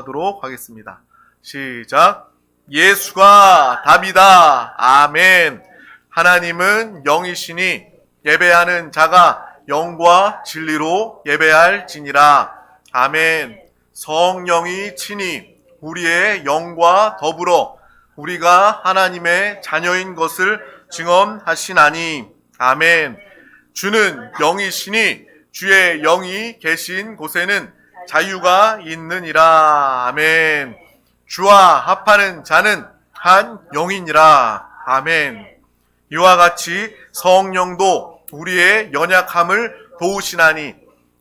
하도록 하겠습니다. 시작. 예수가 답이다. 아멘. 하나님은 영이시니 예배하는 자가 영과 진리로 예배할 지니라. 아멘. 성령이 친히 우리의 영과 더불어 우리가 하나님의 자녀인 것을 증언하시나니. 아멘. 주는 영이시니 주의 영이 계신 곳에는 자유가 있느니라. 아멘. 주와 합하는 자는 한 영이니라. 아멘. 이와 같이 성령도 우리의 연약함을 도우시나니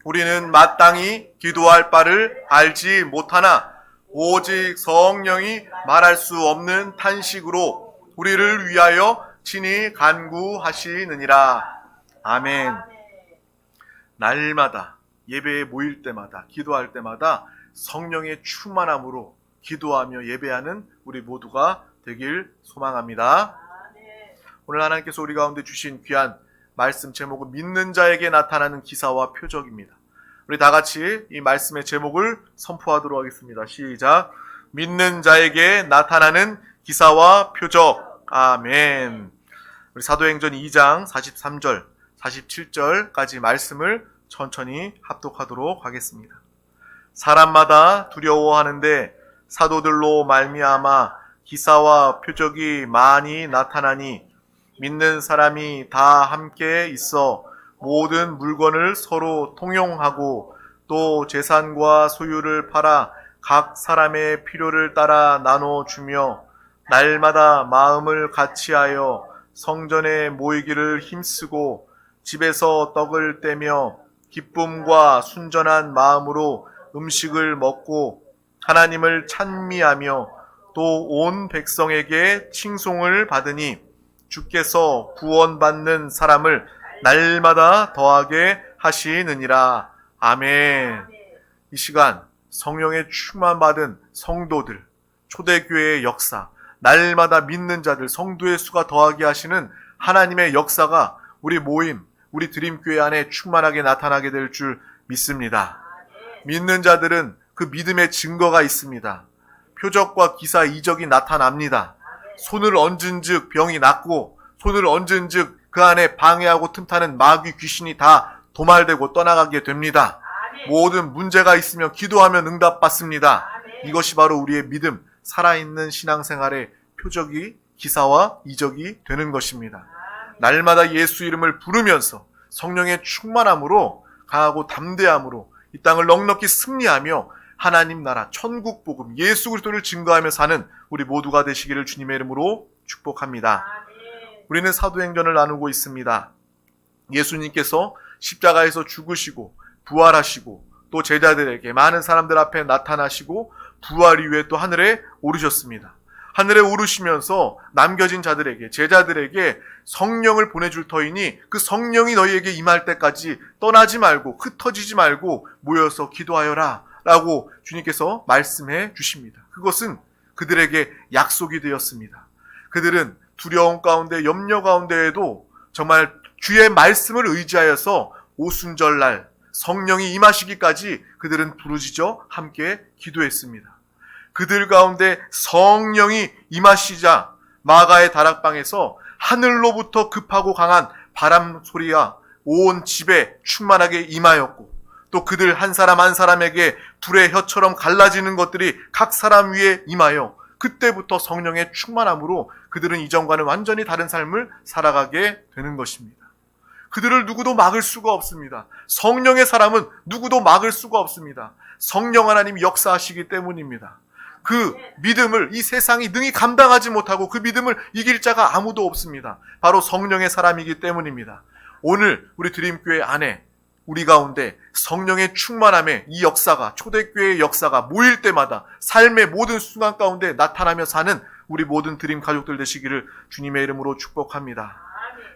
우리는 마땅히 기도할 바를 알지 못하나 오직 성령이 말할 수 없는 탄식으로 우리를 위하여 친히 간구하시느니라. 아멘. 날마다 예배에 모일 때마다 기도할 때마다 성령의 충만함으로 기도하며 예배하는 우리 모두가 되길 소망합니다. 오늘 하나님께서 우리 가운데 주신 귀한 말씀 제목은 믿는 자에게 나타나는 기사와 표적입니다. 우리 다 같이 이 말씀의 제목을 선포하도록 하겠습니다. 시작. 믿는 자에게 나타나는 기사와 표적. 아멘. 우리 사도행전 2장 43절, 47절까지 말씀을 천천히 합독하도록 하겠습니다. 사람마다 두려워하는데 사도들로 말미암아 기사와 표적이 많이 나타나니 믿는 사람이 다 함께 있어 모든 물건을 서로 통용하고 또 재산과 소유를 팔아 각 사람의 필요를 따라 나눠 주며 날마다 마음을 같이하여 성전에 모이기를 힘쓰고 집에서 떡을 떼며 기쁨과 순전한 마음으로 음식을 먹고 하나님을 찬미하며 또 온 백성에게 칭송을 받으니 주께서 구원받는 사람을 날마다 더하게 하시느니라. 아멘. 이 시간 성령의 충만받은 성도들, 초대교회의 역사, 날마다 믿는 자들, 성도의 수가 더하게 하시는 하나님의 역사가 우리 모임, 우리 드림교회 안에 충만하게 나타나게 될 줄 믿습니다. 믿는 자들은 그 믿음의 증거가 있습니다. 표적과 기사 이적이 나타납니다. 손을 얹은 즉 병이 낫고 손을 얹은 즉 그 안에 방해하고 틈타는 마귀 귀신이 다 도말되고 떠나가게 됩니다. 모든 문제가 있으면 기도하면 응답받습니다. 이것이 바로 우리의 믿음, 살아있는 신앙생활의 표적이 기사와 이적이 되는 것입니다. 날마다 예수 이름을 부르면서 성령의 충만함으로 강하고 담대함으로 이 땅을 넉넉히 승리하며 하나님 나라 천국 복음 예수 그리스도를 증거하며 사는 우리 모두가 되시기를 주님의 이름으로 축복합니다. 우리는 사도행전을 나누고 있습니다. 예수님께서 십자가에서 죽으시고 부활하시고 또 제자들에게 많은 사람들 앞에 나타나시고 부활 이후에 또 하늘에 오르셨습니다. 하늘에 오르시면서 남겨진 자들에게 제자들에게 성령을 보내줄 터이니 그 성령이 너희에게 임할 때까지 떠나지 말고 흩어지지 말고 모여서 기도하여라 라고 주님께서 말씀해 주십니다. 그것은 그들에게 약속이 되었습니다. 그들은 두려움 가운데 염려 가운데에도 정말 주의 말씀을 의지하여서 오순절날 성령이 임하시기까지 그들은 부르짖어 함께 기도했습니다. 그들 가운데 성령이 임하시자 마가의 다락방에서 하늘로부터 급하고 강한 바람 소리가 온 집에 충만하게 임하였고 또 그들 한 사람 한 사람에게 불의 혀처럼 갈라지는 것들이 각 사람 위에 임하여 그때부터 성령의 충만함으로 그들은 이전과는 완전히 다른 삶을 살아가게 되는 것입니다. 그들을 누구도 막을 수가 없습니다. 성령의 사람은 누구도 막을 수가 없습니다. 성령 하나님이 역사하시기 때문입니다. 그 믿음을 이 세상이 능히 감당하지 못하고 그 믿음을 이길 자가 아무도 없습니다. 바로 성령의 사람이기 때문입니다. 오늘 우리 드림교회 안에 우리 가운데 성령의 충만함에 이 역사가 초대교회의 역사가 모일 때마다 삶의 모든 순간 가운데 나타나며 사는 우리 모든 드림 가족들 되시기를 주님의 이름으로 축복합니다.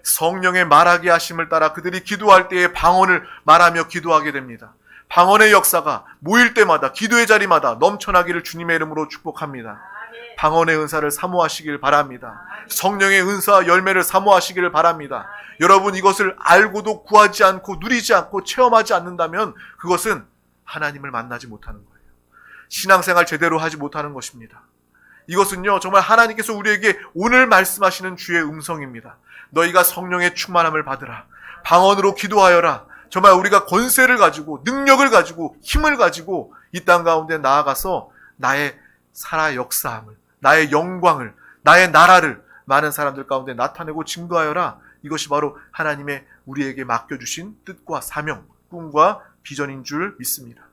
성령의 말하게 하심을 따라 그들이 기도할 때에 방언을 말하며 기도하게 됩니다. 방언의 역사가 모일 때마다 기도의 자리마다 넘쳐나기를 주님의 이름으로 축복합니다. 방언의 은사를 사모하시길 바랍니다. 성령의 은사와 열매를 사모하시기를 바랍니다. 여러분 이것을 알고도 구하지 않고 누리지 않고 체험하지 않는다면 그것은 하나님을 만나지 못하는 거예요. 신앙생활 제대로 하지 못하는 것입니다. 이것은요, 정말 하나님께서 우리에게 오늘 말씀하시는 주의 음성입니다. 너희가 성령의 충만함을 받으라. 방언으로 기도하여라. 정말 우리가 권세를 가지고, 능력을 가지고, 힘을 가지고 이 땅 가운데 나아가서 나의 살아 역사함을, 나의 영광을, 나의 나라를 많은 사람들 가운데 나타내고 증거하여라. 이것이 바로 하나님의 우리에게 맡겨주신 뜻과 사명, 꿈과 비전인 줄 믿습니다.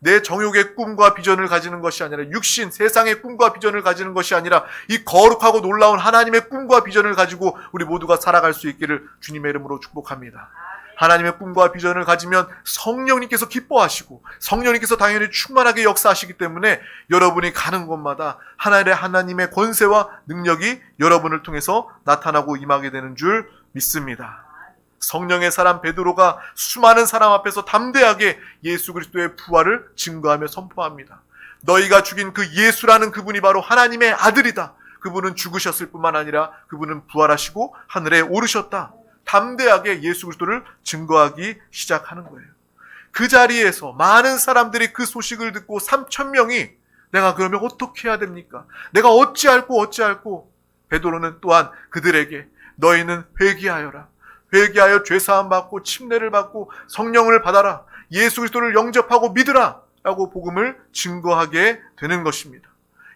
내 정욕의 꿈과 비전을 가지는 것이 아니라 육신, 세상의 꿈과 비전을 가지는 것이 아니라 이 거룩하고 놀라운 하나님의 꿈과 비전을 가지고 우리 모두가 살아갈 수 있기를 주님의 이름으로 축복합니다. 하나님의 꿈과 비전을 가지면 성령님께서 기뻐하시고 성령님께서 당연히 충만하게 역사하시기 때문에 여러분이 가는 곳마다 하나님의 하나님의 권세와 능력이 여러분을 통해서 나타나고 임하게 되는 줄 믿습니다. 성령의 사람 베드로가 수많은 사람 앞에서 담대하게 예수 그리스도의 부활을 증거하며 선포합니다. 너희가 죽인 그 예수라는 그분이 바로 하나님의 아들이다. 그분은 죽으셨을 뿐만 아니라 그분은 부활하시고 하늘에 오르셨다. 담대하게 예수 그리스도를 증거하기 시작하는 거예요. 그 자리에서 많은 사람들이 그 소식을 듣고 3천 명이 내가 그러면 어떻게 해야 됩니까? 내가 어찌할꼬 어찌할꼬 베드로는 또한 그들에게 너희는 회개하여라. 회개하여 죄 사함 받고 침례를 받고 성령을 받아라. 예수 그리스도를 영접하고 믿으라. 라고 복음을 증거하게 되는 것입니다.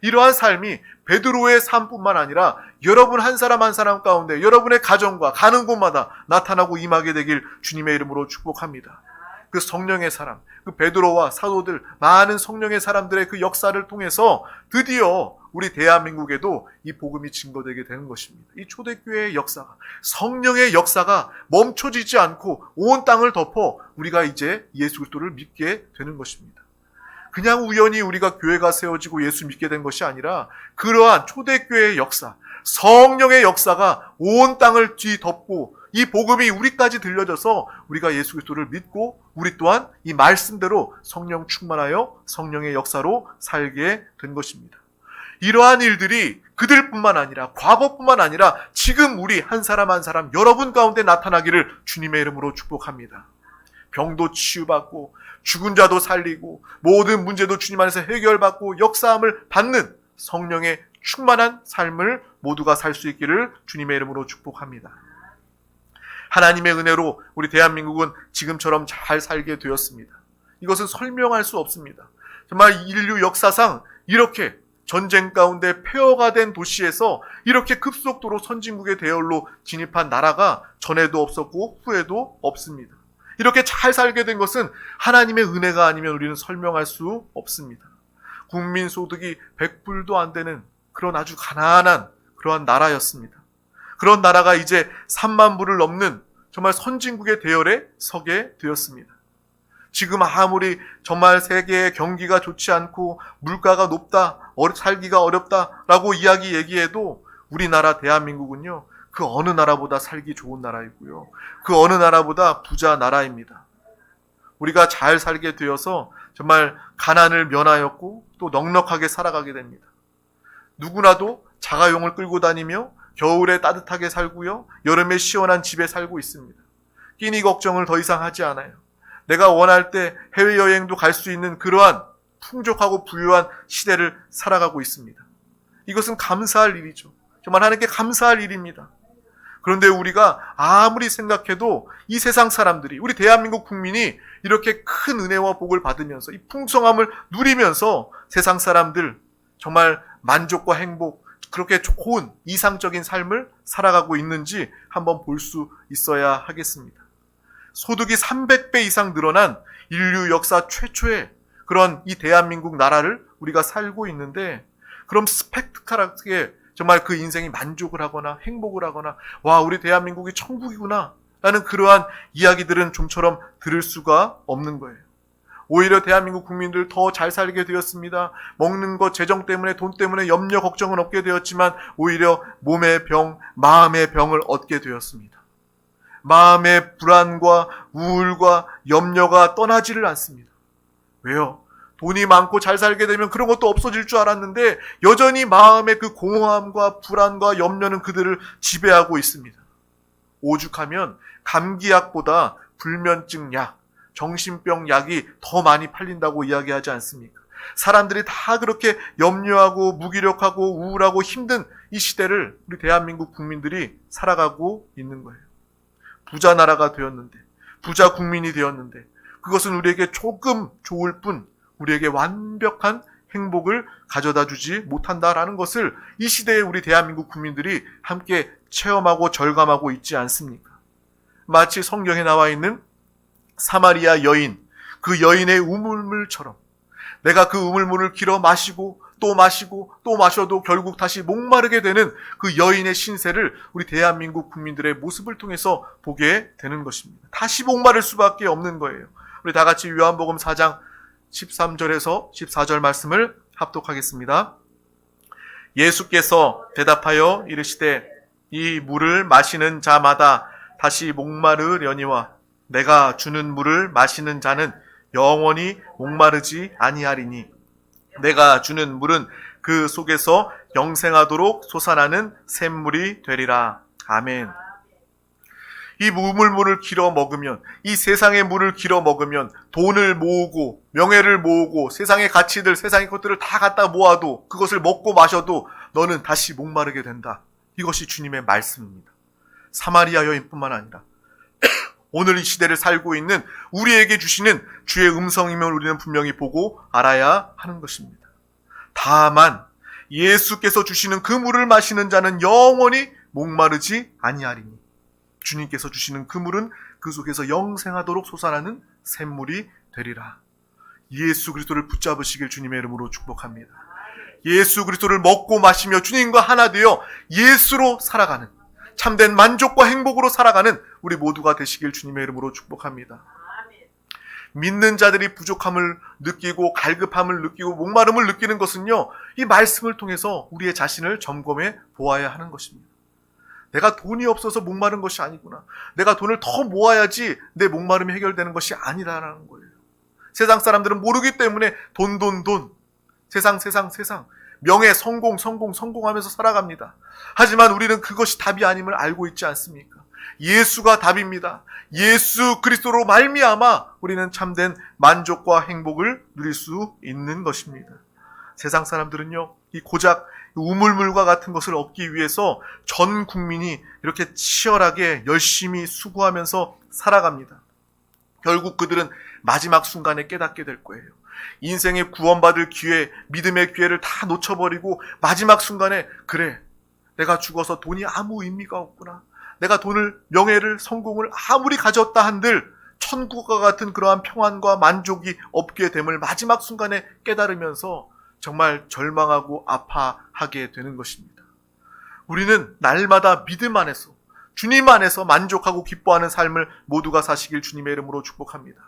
이러한 삶이 베드로의 삶뿐만 아니라 여러분 한 사람 한 사람 가운데 여러분의 가정과 가는 곳마다 나타나고 임하게 되길 주님의 이름으로 축복합니다. 그 성령의 사람, 그 베드로와 사도들, 많은 성령의 사람들의 그 역사를 통해서 드디어 우리 대한민국에도 이 복음이 증거되게 되는 것입니다. 이 초대교회의 역사가, 성령의 역사가 멈춰지지 않고 온 땅을 덮어 우리가 이제 예수 그리스도를 믿게 되는 것입니다. 그냥 우연히 우리가 교회가 세워지고 예수 믿게 된 것이 아니라 그러한 초대교회의 역사, 성령의 역사가 온 땅을 뒤덮고 이 복음이 우리까지 들려져서 우리가 예수 그리스도를 믿고 우리 또한 이 말씀대로 성령 충만하여 성령의 역사로 살게 된 것입니다. 이러한 일들이 그들뿐만 아니라 과거뿐만 아니라 지금 우리 한 사람 한 사람 여러분 가운데 나타나기를 주님의 이름으로 축복합니다. 병도 치유받고 죽은 자도 살리고 모든 문제도 주님 안에서 해결받고 역사함을 받는 성령의 충만한 삶을 모두가 살 수 있기를 주님의 이름으로 축복합니다. 하나님의 은혜로 우리 대한민국은 지금처럼 잘 살게 되었습니다. 이것은 설명할 수 없습니다. 정말 인류 역사상 이렇게 전쟁 가운데 폐허가 된 도시에서 이렇게 급속도로 선진국의 대열로 진입한 나라가 전에도 없었고 후에도 없습니다. 이렇게 잘 살게 된 것은 하나님의 은혜가 아니면 우리는 설명할 수 없습니다. 국민 소득이 100불도 안 되는 그런 아주 가난한 그러한 나라였습니다. 그런 나라가 이제 3만 불을 넘는 정말 선진국의 대열에 서게 되었습니다. 지금 아무리 정말 세계의 경기가 좋지 않고 물가가 높다, 살기가 어렵다라고 이야기 얘기해도 우리나라 대한민국은요, 그 어느 나라보다 살기 좋은 나라이고요. 그 어느 나라보다 부자 나라입니다. 우리가 잘 살게 되어서 정말 가난을 면하였고 또 넉넉하게 살아가게 됩니다. 누구나도 자가용을 끌고 다니며 겨울에 따뜻하게 살고요. 여름에 시원한 집에 살고 있습니다. 끼니 걱정을 더 이상 하지 않아요. 내가 원할 때 해외여행도 갈 수 있는 그러한 풍족하고 부유한 시대를 살아가고 있습니다. 이것은 감사할 일이죠. 정말 하나님께 감사할 일입니다. 그런데 우리가 아무리 생각해도 이 세상 사람들이, 우리 대한민국 국민이 이렇게 큰 은혜와 복을 받으면서 이 풍성함을 누리면서 세상 사람들 정말 만족과 행복, 그렇게 좋은 이상적인 삶을 살아가고 있는지 한번 볼 수 있어야 하겠습니다. 소득이 300배 이상 늘어난 인류 역사 최초의 그런 이 대한민국 나라를 우리가 살고 있는데 그럼 스펙트컬하게 정말 그 인생이 만족을 하거나 행복을 하거나 와 우리 대한민국이 천국이구나 라는 그러한 이야기들은 좀처럼 들을 수가 없는 거예요. 오히려 대한민국 국민들 더 잘 살게 되었습니다. 먹는 것, 재정 때문에, 돈 때문에 염려, 걱정은 없게 되었지만, 오히려 몸의 병, 마음의 병을 얻게 되었습니다. 마음의 불안과 우울과 염려가 떠나지를 않습니다. 왜요? 돈이 많고 잘 살게 되면 그런 것도 없어질 줄 알았는데, 여전히 마음의 그 공허함과 불안과 염려는 그들을 지배하고 있습니다. 오죽하면 감기약보다 불면증 약, 정신병 약이 더 많이 팔린다고 이야기하지 않습니까? 사람들이 다 그렇게 염려하고 무기력하고 우울하고 힘든 이 시대를 우리 대한민국 국민들이 살아가고 있는 거예요. 부자 나라가 되었는데, 부자 국민이 되었는데, 그것은 우리에게 조금 좋을 뿐, 우리에게 완벽한 행복을 가져다 주지 못한다라는 것을 이 시대에 우리 대한민국 국민들이 함께 체험하고 절감하고 있지 않습니까? 마치 성경에 나와 있는 사마리아 여인, 그 여인의 우물물처럼 내가 그 우물물을 길어 마시고 또 마시고 또 마셔도 결국 다시 목마르게 되는 그 여인의 신세를 우리 대한민국 국민들의 모습을 통해서 보게 되는 것입니다. 다시 목마를 수밖에 없는 거예요. 우리 다 같이 요한복음 4장 13절에서 14절 말씀을 합독하겠습니다. 예수께서 대답하여 이르시되 이 물을 마시는 자마다 다시 목마르려니와 내가 주는 물을 마시는 자는 영원히 목마르지 아니하리니 내가 주는 물은 그 속에서 영생하도록 솟아나는 샘물이 되리라. 아멘. 이 우물물을 길어 먹으면 이 세상의 물을 길어 먹으면 돈을 모으고 명예를 모으고 세상의 가치들 세상의 것들을 다 갖다 모아도 그것을 먹고 마셔도 너는 다시 목마르게 된다. 이것이 주님의 말씀입니다. 사마리아 여인뿐만 아니라 오늘 이 시대를 살고 있는 우리에게 주시는 주의 음성이면 우리는 분명히 보고 알아야 하는 것입니다. 다만 예수께서 주시는 그 물을 마시는 자는 영원히 목마르지 아니하리니 주님께서 주시는 그 물은 그 속에서 영생하도록 솟아나는 샘물이 되리라. 예수 그리스도를 붙잡으시길 주님의 이름으로 축복합니다. 예수 그리스도를 먹고 마시며 주님과 하나 되어 예수로 살아가는 참된 만족과 행복으로 살아가는 우리 모두가 되시길 주님의 이름으로 축복합니다. 믿는 자들이 부족함을 느끼고 갈급함을 느끼고 목마름을 느끼는 것은요, 이 말씀을 통해서 우리의 자신을 점검해 보아야 하는 것입니다. 내가 돈이 없어서 목마른 것이 아니구나. 내가 돈을 더 모아야지 내 목마름이 해결되는 것이 아니라는 거예요. 세상 사람들은 모르기 때문에 돈, 돈, 돈. 세상, 세상, 세상. 명예, 성공, 성공, 성공하면서 살아갑니다. 하지만 우리는 그것이 답이 아님을 알고 있지 않습니까? 예수가 답입니다. 예수 그리스도로 말미암아 우리는 참된 만족과 행복을 누릴 수 있는 것입니다. 세상 사람들은요, 이 고작 우물물과 같은 것을 얻기 위해서 전 국민이 이렇게 치열하게 열심히 수고하면서 살아갑니다. 결국 그들은 마지막 순간에 깨닫게 될 거예요. 인생의 구원받을 기회, 믿음의 기회를 다 놓쳐버리고 마지막 순간에 그래, 내가 죽어서 돈이 아무 의미가 없구나. 내가 돈을, 명예를, 성공을 아무리 가졌다 한들 천국과 같은 그러한 평안과 만족이 없게 됨을 마지막 순간에 깨달으면서 정말 절망하고 아파하게 되는 것입니다. 우리는 날마다 믿음 안에서 주님 안에서 만족하고 기뻐하는 삶을 모두가 사시길 주님의 이름으로 축복합니다.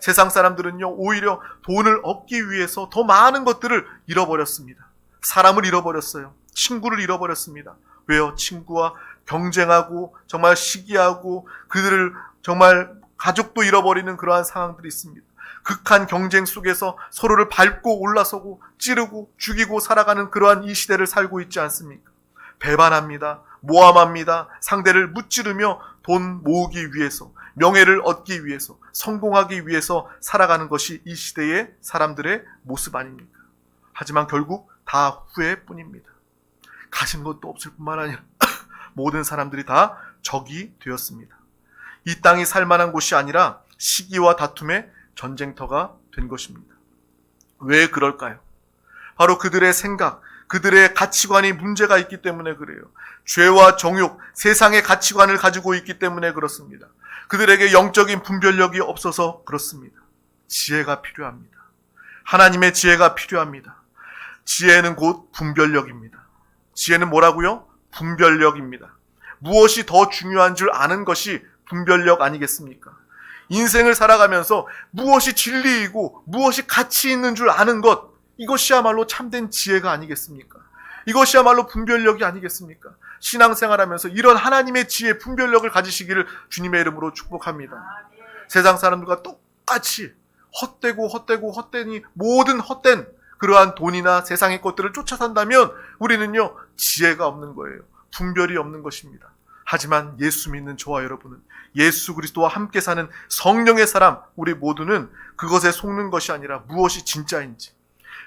세상 사람들은요, 오히려 돈을 얻기 위해서 더 많은 것들을 잃어버렸습니다. 사람을 잃어버렸어요. 친구를 잃어버렸습니다. 왜요? 친구와 경쟁하고 정말 시기하고 그들을 정말 가족도 잃어버리는 그러한 상황들이 있습니다. 극한 경쟁 속에서 서로를 밟고 올라서고 찌르고 죽이고 살아가는 그러한 이 시대를 살고 있지 않습니까? 배반합니다. 모함합니다. 상대를 무찌르며 돈 모으기 위해서, 명예를 얻기 위해서, 성공하기 위해서 살아가는 것이 이 시대의 사람들의 모습 아닙니까? 하지만 결국 다 후회뿐입니다. 가진 것도 없을 뿐만 아니라 모든 사람들이 다 적이 되었습니다. 이 땅이 살만한 곳이 아니라 시기와 다툼의 전쟁터가 된 것입니다. 왜 그럴까요? 바로 그들의 생각, 그들의 가치관이 문제가 있기 때문에 그래요. 죄와 정욕, 세상의 가치관을 가지고 있기 때문에 그렇습니다. 그들에게 영적인 분별력이 없어서 그렇습니다. 지혜가 필요합니다. 하나님의 지혜가 필요합니다. 지혜는 곧 분별력입니다. 지혜는 뭐라고요? 분별력입니다. 무엇이 더 중요한 줄 아는 것이 분별력 아니겠습니까? 인생을 살아가면서 무엇이 진리이고 무엇이 가치 있는 줄 아는 것, 이것이야말로 참된 지혜가 아니겠습니까? 이것이야말로 분별력이 아니겠습니까? 신앙생활 하면서 이런 하나님의 지혜, 분별력을 가지시기를 주님의 이름으로 축복합니다. 세상 사람들과 똑같이 헛되고 헛되고 헛되니 모든 헛된 그러한 돈이나 세상의 것들을 쫓아 산다면 우리는요, 지혜가 없는 거예요. 분별이 없는 것입니다. 하지만 예수 믿는 저와 여러분은 예수 그리스도와 함께 사는 성령의 사람, 우리 모두는 그것에 속는 것이 아니라 무엇이 진짜인지,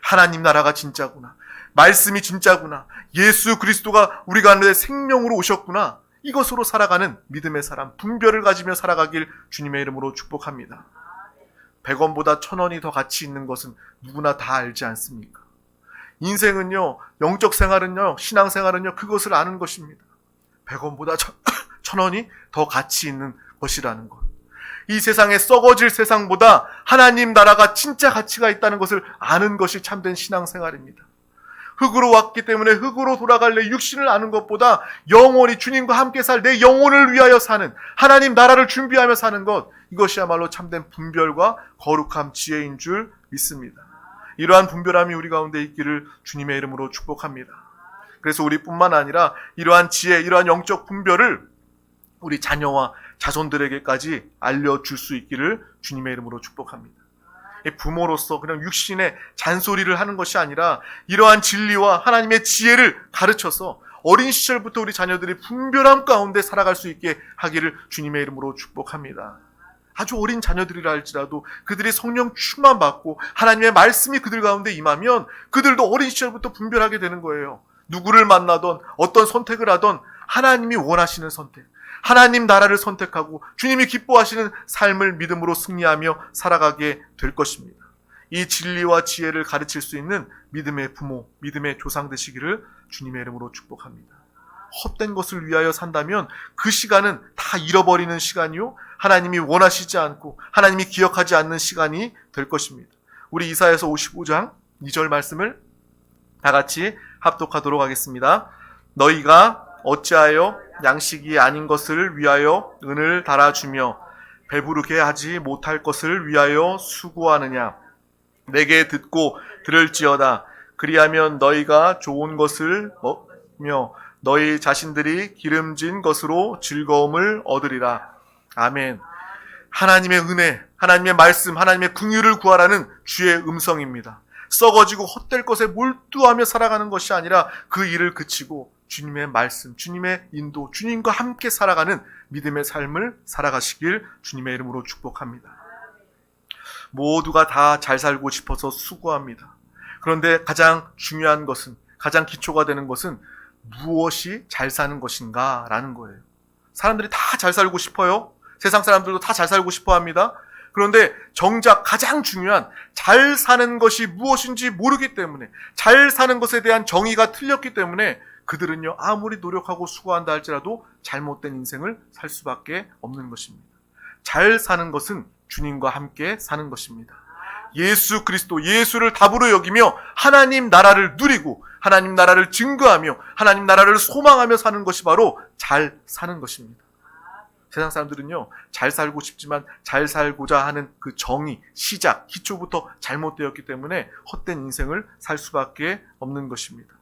하나님 나라가 진짜구나. 말씀이 진짜구나. 예수 그리스도가 우리 가운데 생명으로 오셨구나. 이것으로 살아가는 믿음의 사람, 분별을 가지며 살아가길 주님의 이름으로 축복합니다. 100원보다 1000원이 더 가치 있는 것은 누구나 다 알지 않습니까? 인생은요, 영적 생활은요, 신앙 생활은요, 그것을 아는 것입니다. 100원보다 1000 원이 더 가치 있는 것이라는 것. 이 세상에 썩어질 세상보다 하나님 나라가 진짜 가치가 있다는 것을 아는 것이 참된 신앙 생활입니다. 흙으로 왔기 때문에 흙으로 돌아갈 내 육신을 아는 것보다 영원히 주님과 함께 살 내 영혼을 위하여 사는 하나님 나라를 준비하며 사는 것 이것이야말로 참된 분별과 거룩함 지혜인 줄 믿습니다. 이러한 분별함이 우리 가운데 있기를 주님의 이름으로 축복합니다. 그래서 우리뿐만 아니라 이러한 지혜, 이러한 영적 분별을 우리 자녀와 자손들에게까지 알려줄 수 있기를 주님의 이름으로 축복합니다. 부모로서 그냥 육신의 잔소리를 하는 것이 아니라 이러한 진리와 하나님의 지혜를 가르쳐서 어린 시절부터 우리 자녀들이 분별함 가운데 살아갈 수 있게 하기를 주님의 이름으로 축복합니다. 아주 어린 자녀들이라 할지라도 그들이 성령 충만 받고 하나님의 말씀이 그들 가운데 임하면 그들도 어린 시절부터 분별하게 되는 거예요. 누구를 만나던 어떤 선택을 하던 하나님이 원하시는 선택, 하나님 나라를 선택하고 주님이 기뻐하시는 삶을 믿음으로 승리하며 살아가게 될 것입니다. 이 진리와 지혜를 가르칠 수 있는 믿음의 부모, 믿음의 조상 되시기를 주님의 이름으로 축복합니다. 헛된 것을 위하여 산다면 그 시간은 다 잃어버리는 시간이요. 하나님이 원하시지 않고 하나님이 기억하지 않는 시간이 될 것입니다. 우리 이사에서 55장 2절 말씀을 다 같이 합독하도록 하겠습니다. 너희가 어찌하여 양식이 아닌 것을 위하여 은을 달아주며 배부르게 하지 못할 것을 위하여 수고하느냐? 내게 듣고 들을지어다. 그리하면 너희가 좋은 것을 먹며 너희 자신들이 기름진 것으로 즐거움을 얻으리라. 아멘. 하나님의 은혜, 하나님의 말씀, 하나님의 궁유를 구하라는 주의 음성입니다. 썩어지고 헛될 것에 몰두하며 살아가는 것이 아니라 그 일을 그치고 주님의 말씀, 주님의 인도, 주님과 함께 살아가는 믿음의 삶을 살아가시길 주님의 이름으로 축복합니다. 모두가 다 잘 살고 싶어서 수고합니다. 그런데 가장 중요한 것은, 가장 기초가 되는 것은 무엇이 잘 사는 것인가 라는 거예요. 사람들이 다 잘 살고 싶어요. 세상 사람들도 다 잘 살고 싶어 합니다. 그런데 정작 가장 중요한 잘 사는 것이 무엇인지 모르기 때문에 잘 사는 것에 대한 정의가 틀렸기 때문에 그들은요 아무리 노력하고 수고한다 할지라도 잘못된 인생을 살 수밖에 없는 것입니다. 잘 사는 것은 주님과 함께 사는 것입니다. 예수 그리스도 예수를 답으로 여기며 하나님 나라를 누리고 하나님 나라를 증거하며 하나님 나라를 소망하며 사는 것이 바로 잘 사는 것입니다. 세상 사람들은요, 잘 살고 싶지만 잘 살고자 하는 그 정의, 시작, 기초부터 잘못되었기 때문에 헛된 인생을 살 수밖에 없는 것입니다.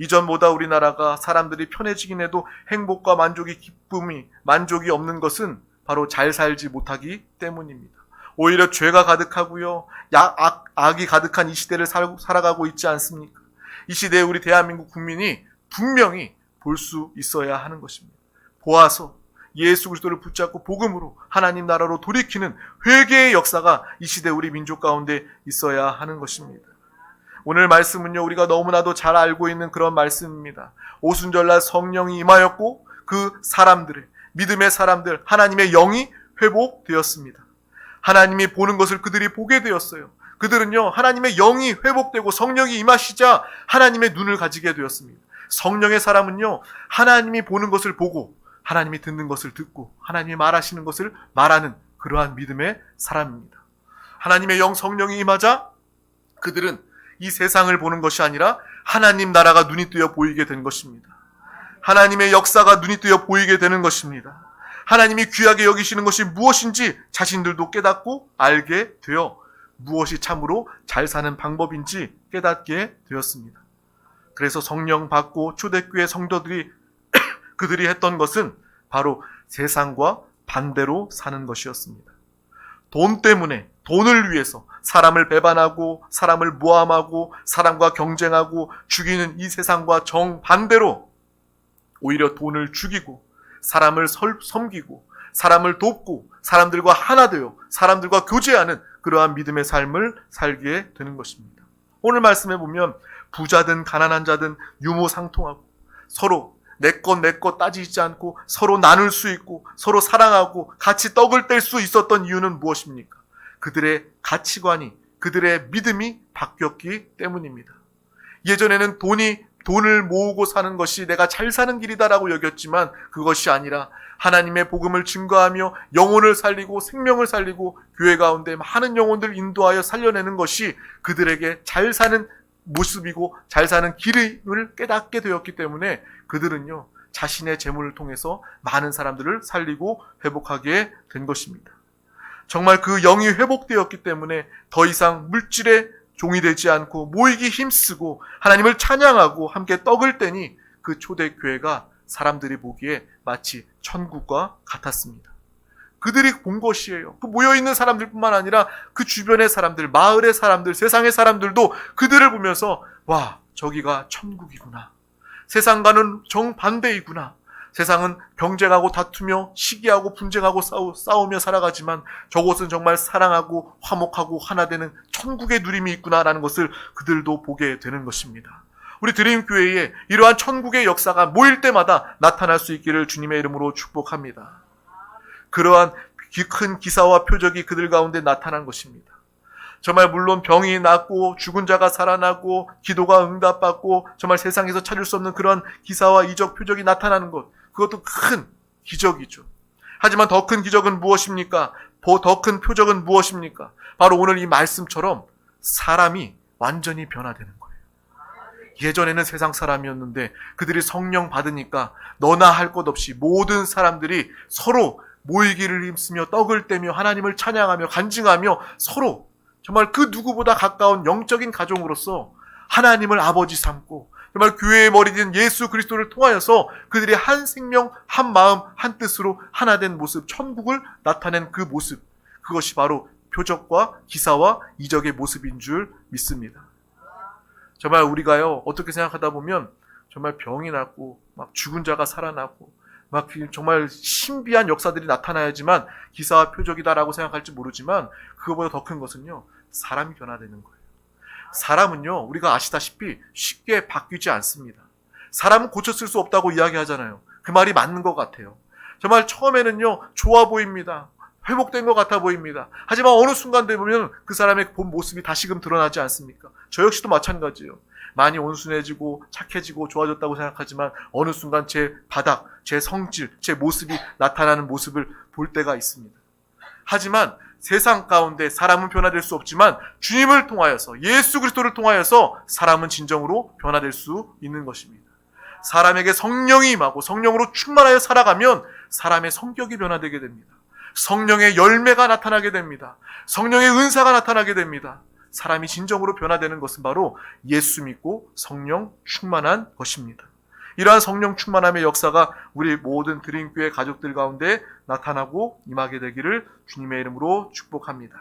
이전보다 우리나라가 사람들이 편해지긴 해도 행복과 만족이 기쁨이, 만족이 없는 것은 바로 잘 살지 못하기 때문입니다. 오히려 죄가 가득하고요, 약, 악, 악이 가득한 이 시대를 살, 살아가고 있지 않습니까? 이 시대에 우리 대한민국 국민이 분명히 볼 수 있어야 하는 것입니다. 보아서 예수 그리스도를 붙잡고 복음으로 하나님 나라로 돌이키는 회개의 역사가 이 시대 우리 민족 가운데 있어야 하는 것입니다. 오늘 말씀은요, 우리가 너무나도 잘 알고 있는 그런 말씀입니다. 오순절날 성령이 임하였고 그 사람들의 믿음의 사람들 하나님의 영이 회복되었습니다. 하나님이 보는 것을 그들이 보게 되었어요. 그들은요, 하나님의 영이 회복되고 성령이 임하시자 하나님의 눈을 가지게 되었습니다. 성령의 사람은요, 하나님이 보는 것을 보고 하나님이 듣는 것을 듣고 하나님이 말하시는 것을 말하는 그러한 믿음의 사람입니다. 하나님의 영 성령이 임하자 그들은 이 세상을 보는 것이 아니라 하나님 나라가 눈이 뜨여 보이게 된 것입니다. 하나님의 역사가 눈이 뜨여 보이게 되는 것입니다. 하나님이 귀하게 여기시는 것이 무엇인지 자신들도 깨닫고 알게 되어 무엇이 참으로 잘 사는 방법인지 깨닫게 되었습니다. 그래서 성령 받고 초대교회 성도들이 그들이 했던 것은 바로 세상과 반대로 사는 것이었습니다. 돈 때문에 돈을 위해서 사람을 배반하고 사람을 모함하고 사람과 경쟁하고 죽이는 이 세상과 정반대로 오히려 돈을 죽이고 사람을 섬기고 사람을 돕고 사람들과 하나 되어 사람들과 교제하는 그러한 믿음의 삶을 살게 되는 것입니다. 오늘 말씀해 보면 부자든 가난한 자든 유무상통하고 서로 내 것 내 것 따지지 않고 서로 나눌 수 있고 서로 사랑하고 같이 떡을 뗄 수 있었던 이유는 무엇입니까? 그들의 가치관이 그들의 믿음이 바뀌었기 때문입니다. 예전에는 돈이 돈을 모으고 사는 것이 내가 잘 사는 길이다라고 여겼지만 그것이 아니라 하나님의 복음을 증거하며 영혼을 살리고 생명을 살리고 교회 가운데 많은 영혼들 인도하여 살려내는 것이 그들에게 잘 사는 모습이고 잘 사는 길을 깨닫게 되었기 때문에 그들은요 자신의 재물을 통해서 많은 사람들을 살리고 회복하게 된 것입니다. 정말 그 영이 회복되었기 때문에 더 이상 물질의 종이 되지 않고 모이기 힘쓰고 하나님을 찬양하고 함께 떡을 떼니 그 초대교회가 사람들이 보기에 마치 천국과 같았습니다. 그들이 본 것이에요. 그 모여있는 사람들뿐만 아니라 그 주변의 사람들, 마을의 사람들, 세상의 사람들도 그들을 보면서 와, 저기가 천국이구나. 세상과는 정반대이구나. 세상은 경쟁하고 다투며 시기하고 분쟁하고 싸우, 싸우며 살아가지만 저곳은 정말 사랑하고 화목하고 하나 되는 천국의 누림이 있구나라는 것을 그들도 보게 되는 것입니다. 우리 드림교회에 이러한 천국의 역사가 모일 때마다 나타날 수 있기를 주님의 이름으로 축복합니다. 그러한 큰 기사와 표적이 그들 가운데 나타난 것입니다. 정말 물론 병이 낫고 죽은 자가 살아나고 기도가 응답받고 정말 세상에서 찾을 수 없는 그런 기사와 이적 표적이 나타나는 것 그것도 큰 기적이죠. 하지만 더 큰 기적은 무엇입니까? 더 큰 표적은 무엇입니까? 바로 오늘 이 말씀처럼 사람이 완전히 변화되는 거예요. 예전에는 세상 사람이었는데 그들이 성령 받으니까 너나 할 것 없이 모든 사람들이 서로 모이기를 힘쓰며 떡을 떼며 하나님을 찬양하며 간증하며 서로 정말 그 누구보다 가까운 영적인 가족으로서 하나님을 아버지 삼고 정말 교회의 머리인 예수 그리스도를 통하여서 그들이 한 생명, 한 마음, 한 뜻으로 하나 된 모습, 천국을 나타낸 그 모습, 그것이 바로 표적과 기사와 이적의 모습인 줄 믿습니다. 정말 우리가요, 어떻게 생각하다 보면 정말 병이 낫고, 막 죽은 자가 살아나고, 막 정말 신비한 역사들이 나타나야지만 기사와 표적이다라고 생각할지 모르지만 그거보다 더 큰 것은요, 사람이 변화되는 거예요. 사람은요, 우리가 아시다시피 쉽게 바뀌지 않습니다. 사람은 고쳤을 수 없다고 이야기하잖아요. 그 말이 맞는 것 같아요. 정말 처음에는요, 좋아 보입니다. 회복된 것 같아 보입니다. 하지만 어느 순간 되면 그 사람의 본 모습이 다시금 드러나지 않습니까? 저 역시도 마찬가지예요. 많이 온순해지고 착해지고 좋아졌다고 생각하지만 어느 순간 제 바닥, 제 성질, 제 모습이 나타나는 모습을 볼 때가 있습니다. 하지만 세상 가운데 사람은 변화될 수 없지만 주님을 통하여서 예수 그리스도를 통하여서 사람은 진정으로 변화될 수 있는 것입니다. 사람에게 성령이 임하고 성령으로 충만하여 살아가면 사람의 성격이 변화되게 됩니다. 성령의 열매가 나타나게 됩니다. 성령의 은사가 나타나게 됩니다. 사람이 진정으로 변화되는 것은 바로 예수 믿고 성령 충만한 것입니다. 이러한 성령 충만함의 역사가 우리 모든 드림교회 가족들 가운데 나타나고 임하게 되기를 주님의 이름으로 축복합니다.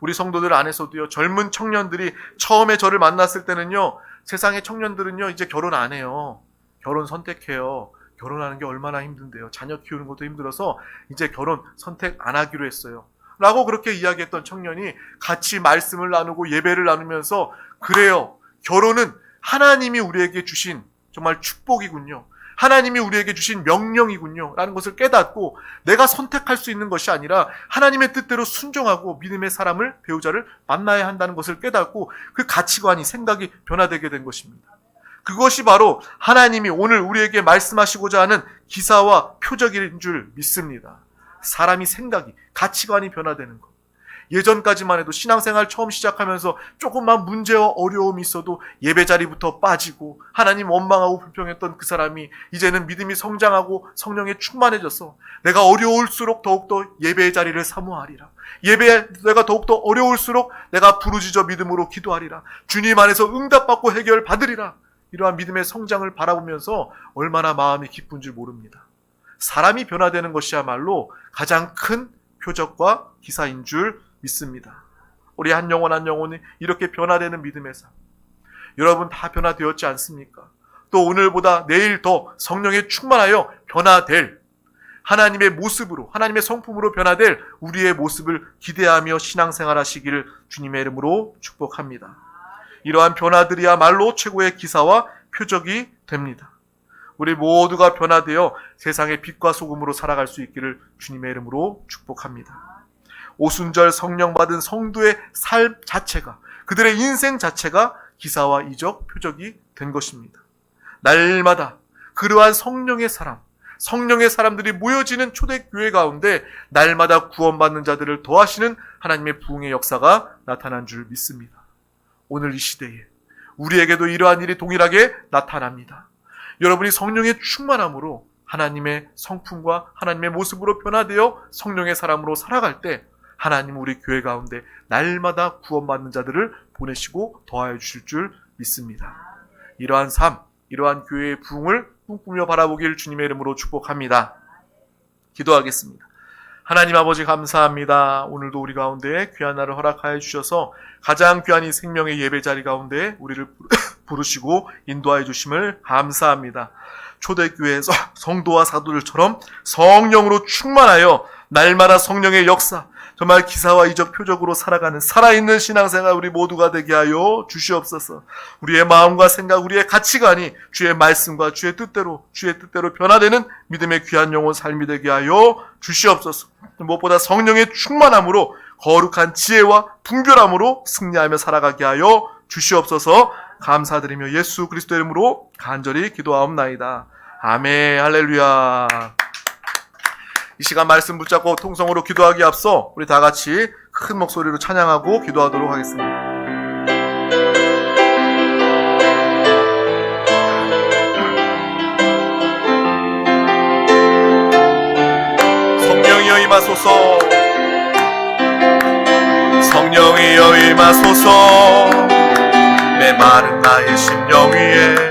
우리 성도들 안에서도요, 젊은 청년들이 처음에 저를 만났을 때는요, 세상의 청년들은요, 이제 결혼 안 해요. 결혼 선택해요. 결혼하는 게 얼마나 힘든데요. 자녀 키우는 것도 힘들어서 이제 결혼 선택 안 하기로 했어요. 라고 그렇게 이야기했던 청년이 같이 말씀을 나누고 예배를 나누면서 그래요. 결혼은 하나님이 우리에게 주신 정말 축복이군요. 하나님이 우리에게 주신 명령이군요. 라는 것을 깨닫고 내가 선택할 수 있는 것이 아니라 하나님의 뜻대로 순종하고 믿음의 사람을, 배우자를 만나야 한다는 것을 깨닫고 그 가치관이, 생각이 변화되게 된 것입니다. 그것이 바로 하나님이 오늘 우리에게 말씀하시고자 하는 기사와 표적인 줄 믿습니다. 사람이 생각이, 가치관이 변화되는 것. 예전까지만 해도 신앙생활 처음 시작하면서 조금만 문제와 어려움이 있어도 예배 자리부터 빠지고 하나님 원망하고 불평했던 그 사람이 이제는 믿음이 성장하고 성령에 충만해져서 내가 어려울수록 더욱더 예배의 자리를 사모하리라. 예배 내가 더욱더 어려울수록 내가 부르짖어 믿음으로 기도하리라. 주님 안에서 응답받고 해결 받으리라. 이러한 믿음의 성장을 바라보면서 얼마나 마음이 기쁜 줄 모릅니다. 사람이 변화되는 것이야말로 가장 큰 표적과 기사인 줄 믿습니다. 우리 한 영혼 한 영혼이 이렇게 변화되는 믿음의 삶. 여러분 다 변화되었지 않습니까? 또 오늘보다 내일 더 성령에 충만하여 변화될 하나님의 모습으로, 하나님의 성품으로 변화될 우리의 모습을 기대하며 신앙생활 하시기를 주님의 이름으로 축복합니다. 이러한 변화들이야말로 최고의 기사와 표적이 됩니다. 우리 모두가 변화되어 세상의 빛과 소금으로 살아갈 수 있기를 주님의 이름으로 축복합니다. 오순절 성령 받은 성도의 삶 자체가 그들의 인생 자체가 기사와 이적 표적이 된 것입니다. 날마다 그러한 성령의 사람, 성령의 사람들이 모여지는 초대교회 가운데 날마다 구원받는 자들을 더하시는 하나님의 부흥의 역사가 나타난 줄 믿습니다. 오늘 이 시대에 우리에게도 이러한 일이 동일하게 나타납니다. 여러분이 성령의 충만함으로 하나님의 성품과 하나님의 모습으로 변화되어 성령의 사람으로 살아갈 때 하나님 우리 교회 가운데 날마다 구원받는 자들을 보내시고 더하여 주실 줄 믿습니다. 이러한 삶, 이러한 교회의 부흥을 꿈꾸며 바라보길 주님의 이름으로 축복합니다. 기도하겠습니다. 하나님 아버지 감사합니다. 오늘도 우리 가운데 귀한 날을 허락하여 주셔서 가장 귀한 이 생명의 예배 자리 가운데 우리를 부르시고 인도하여 주심을 감사합니다. 초대교회에서 성도와 사도들처럼 성령으로 충만하여 날마다 성령의 역사, 정말 기사와 이적 표적으로 살아가는 살아있는 신앙생활 우리 모두가 되게 하여 주시옵소서. 우리의 마음과 생각, 우리의 가치관이 주의 말씀과 주의 뜻대로, 주의 뜻대로 변화되는 믿음의 귀한 영혼 삶이 되게 하여 주시옵소서. 무엇보다 성령의 충만함으로 거룩한 지혜와 분별함으로 승리하며 살아가게 하여 주시옵소서. 감사드리며 예수 그리스도 이름으로 간절히 기도하옵나이다. 아멘. 할렐루야. 이 시간 말씀 붙잡고 통성으로 기도하기 앞서 우리 다 같이 큰 목소리로 찬양하고 기도하도록 하겠습니다. 성령이여 임하소서 성령이여 임하소서 내 마른 나의 심령 위에